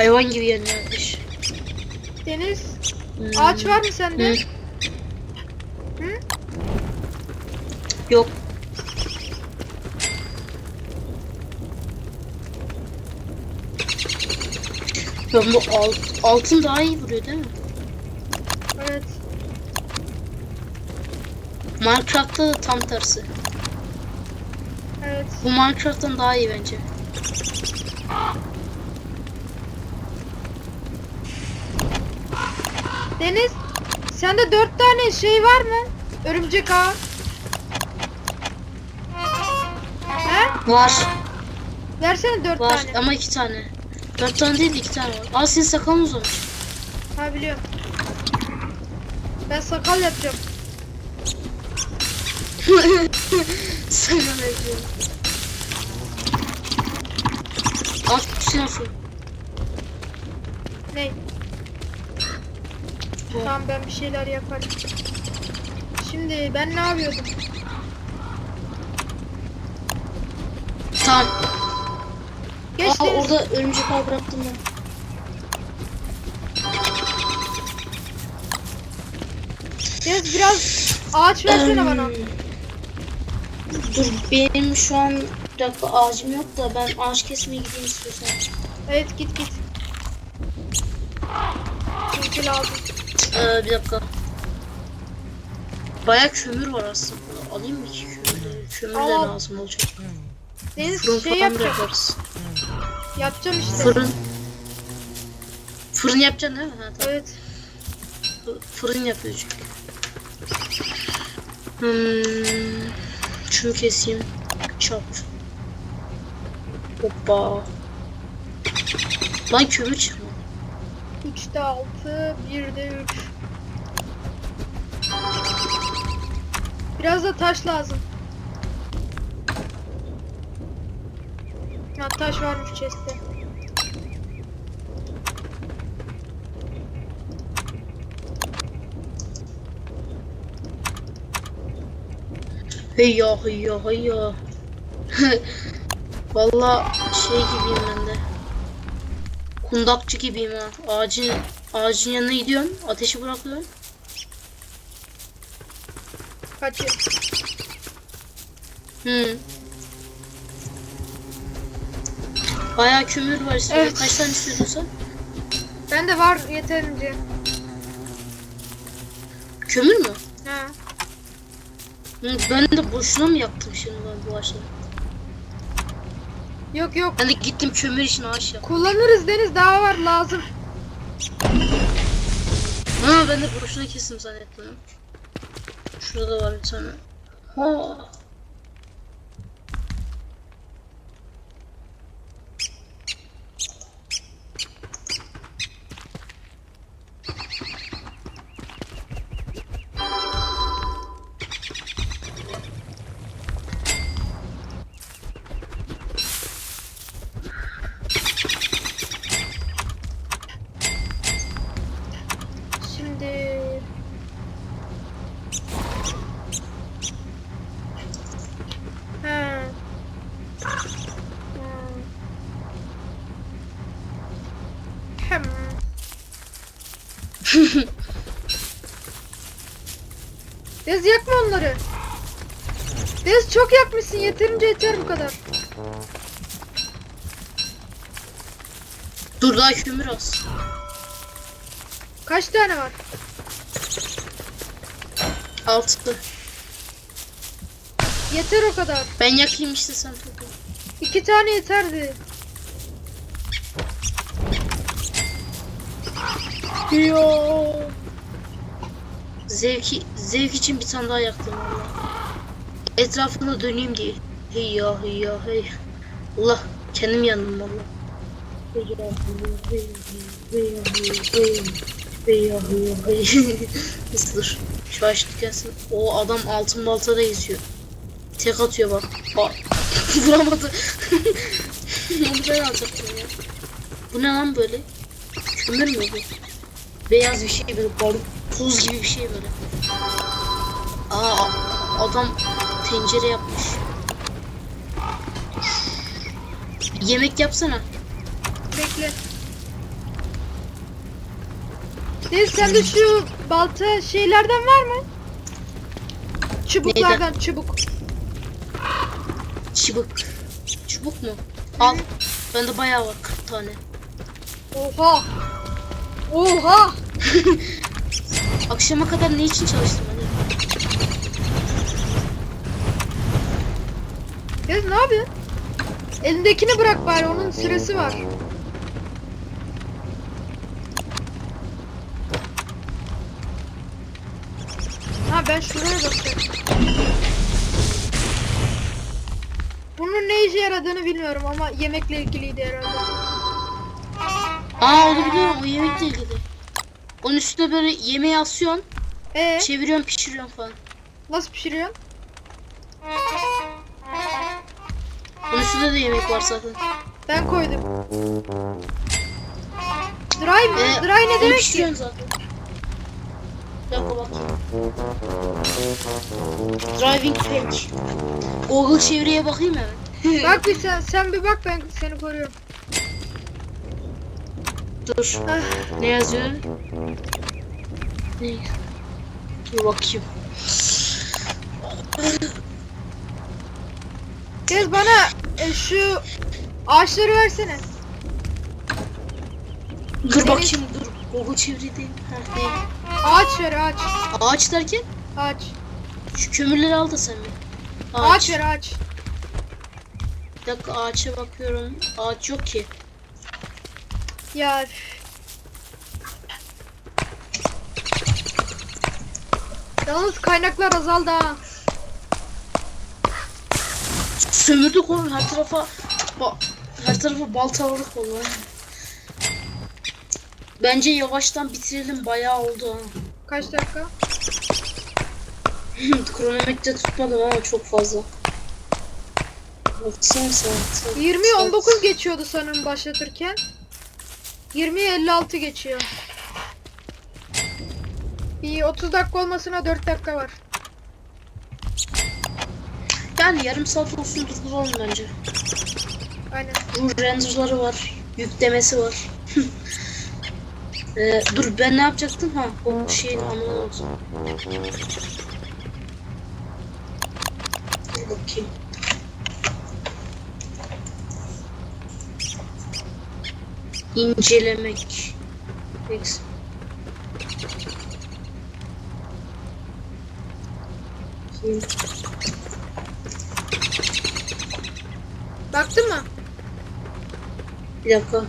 Hayvan gibi yapmış. Deniz Hmm. ağaç var mı sende? Hı. Hı? Yok. Ben bu alt, altın daha iyi vuruyor değil mi? Evet. Minecraft'ta da tam tersi. Evet. Bu Minecraft'tan daha iyi bence. Deniz sende dört tane şey var mı? Örümcek ağı. He? Var. Versene dört Var tane. ama iki tane. Dört tane değil iki tane var. Aa senin sakalın uzamış. Ha biliyorum. Ben sakal yapacağım. Ne diyorum? Aç bir şey? Ne? Tamam ben bir şeyler yaparım. Şimdi ben ne yapıyordum? Tamam. Geç Aa Deniz. orada örümcek ağ bıraktım ben. Deniz biraz ağaç versene bana. Dur benim şu an bir dakika ağacım yok da ben ağaç kesmeye gideyim istiyorsan. Evet git git. Çünkü lazım. Ee, bir dakika. Baya kömür var aslında. Alayım mı ki kömürü? Kömür de lazım olacak. Deniz Fırın şey falan da yapacağım. yaparız. Yapacağım işte. Fırın. Fırın yapacaksın değil mi? Ha, tamam. Evet. Fırın yapıyor çünkü. Hmm, şunu keseyim. Çap. Hoppa. Lan kömür çıkma. 3'te 6, 1'de 3. Biraz da taş lazım. Ha taş varmış chest'te. Hey ya hey ya hey ya. Valla şey gibiyim ben de. Kundakçı gibiyim ha. Ağacın ağacın yanına gidiyorum. Ateşi bırakıyorum. Kaçıyor. Hı. Bayağı kömür var istiyorum. Evet. Kaç tane istiyordun sen? Bende var yeterince. Kömür mü? Ha. Hı, ben de boşuna mı yaktım şimdi ben bu ağaçları? Yok yok. Ben de gittim kömür için ağaç yaptım. Kullanırız Deniz daha var lazım. Ha ben de boşuna kestim zannettim. Şurada da var bir tane. Ha. Şimdi Ha. Ha. Hem. Dez yakma onları. Dez çok yakmışsın yeterince yeter bu kadar. Dur daha kömür az. Kaç tane var? Altı. Yeter o kadar. Ben yakayım işte sen topla. İki tane yeterdi. Yo. Zevki, zevk için bir tane daha yaktım valla. Etrafında döneyim diye. Hey ya hey ya hey. Allah kendim yandım valla. Hey ya hey ya hey ya hey. Neyse dur. Şu açlık gelsin. O adam altın baltada yüzüyor. Tek atıyor bak. Aa, vuramadı. Onu ben alacaktım ya. Bu ne lan böyle? Kömür mü bu? Beyaz bir şey böyle barut, tuz gibi bir şey böyle. Aa adam tencere yapmış. Yemek yapsana. Bekle. Deniz sende şu balta şeylerden var mı? Çubuklardan çubuk. Çubuk. Çubuk mu? Al. Bende bayağı var 40 tane. Oha. Oha. Akşama kadar ne için çalıştım hani? Deniz ne yapıyorsun? Elindekini bırak bari onun süresi var. Ha ben şuraya bakıyorum. Bunun ne işe yaradığını bilmiyorum ama yemekle ilgiliydi herhalde. Aa onu biliyorum o yemekle ilgili. Onun üstüne böyle yemeği asıyorsun, Ee, çeviriyorsun, pişiriyorsun falan. nasıl pişiriyorsun? Onun üstünde de yemek var zaten. Ben koydum. Dry mı? Ee, Dry ne onu demek ki? pişiriyorsun zaten. Bir dakika bakayım. Driving range. Google çevreye bakayım hemen. Bak bir sen, sen bir bak ben seni koruyorum. Dur. Ah, Ne yazıyor? Ne? Dur bakayım. Gez bana e, şu ağaçları versene. Dur bakayım dur. Google çeviri değil. Ha, değil. Ağaç ver ağaç. Ağaç derken Ağaç. şu kömürleri al da sen bir. Ağaç ver ağaç. Bir dakika ağaça bakıyorum. Ağaç yok ki. Ya. Yalnız kaynaklar azaldı ha. Sömürdük oğlum her tarafa. Ba her tarafa baltaladık vallahi. Bence yavaştan bitirelim bayağı oldu ha. Kaç dakika? Kronometre tutmadım ama çok fazla. Baksana saat. 20 saat. 19 geçiyordu sanırım başlatırken. 20 56 geçiyor. Bir 30 dakika olmasına 4 dakika var. Yani yarım saat olsun durduralım bence. Aynen. Bu renderları var. Yüklemesi var. Ee, dur ben ne yapacaktım ha? O şeyin anlamı olsun. Dur bakayım. İncelemek. Ex-. Baktın mı? Bir dakika.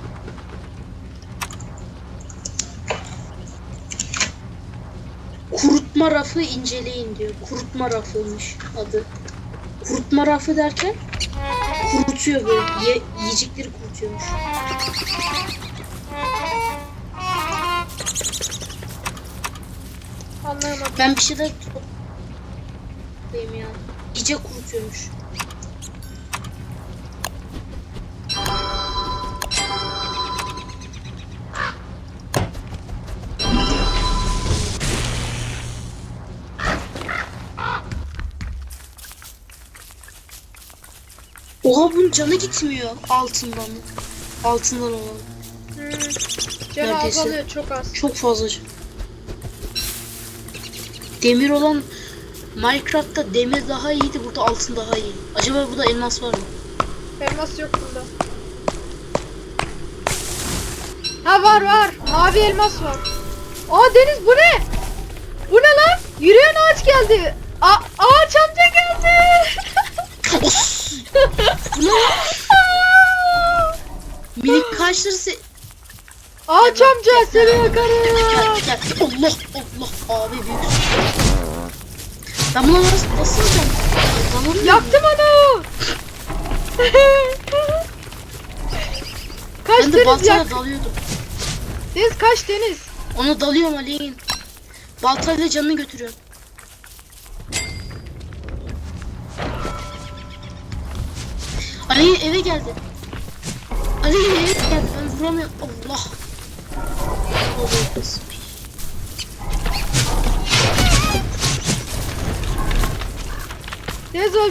Kurutma rafı inceleyin diyor. Kurutma rafıymış adı. Kurutma rafı derken kurutuyor böyle. Ye, yiyecekleri kurutuyormuş. Anlayamadım. Ben bir şeyler toplayayım ya. Gece kurutuyormuş. Oha bunun canı gitmiyor altından. Altından olan. Hmm. Neredeyse. azalıyor çok az. Çok fazla. can. Demir olan Minecraft'ta demir daha iyiydi, burada altın daha iyi. Acaba burada elmas var mı? Elmas yok bunda. Ha var var. Mavi elmas var. Aa Deniz bu ne? Bu ne lan? Yürüyen ağaç geldi. A ağaç amca geldi. Minik kaşları se... ağaç amca seni yakarım. Gel gel. Allah Allah abi büyük. Ben buna nasıl? Dalalım mı? Yaktım onu. kaç Ben de Deniz baltayla yak. dalıyordum. Deniz kaç Deniz. Ona dalıyorum Ali'nin. Baltayla canını götürüyorum. Ali eve geldi. Ali eve geldi. Ben vuramıyorum. Allah. Allah. Deniz o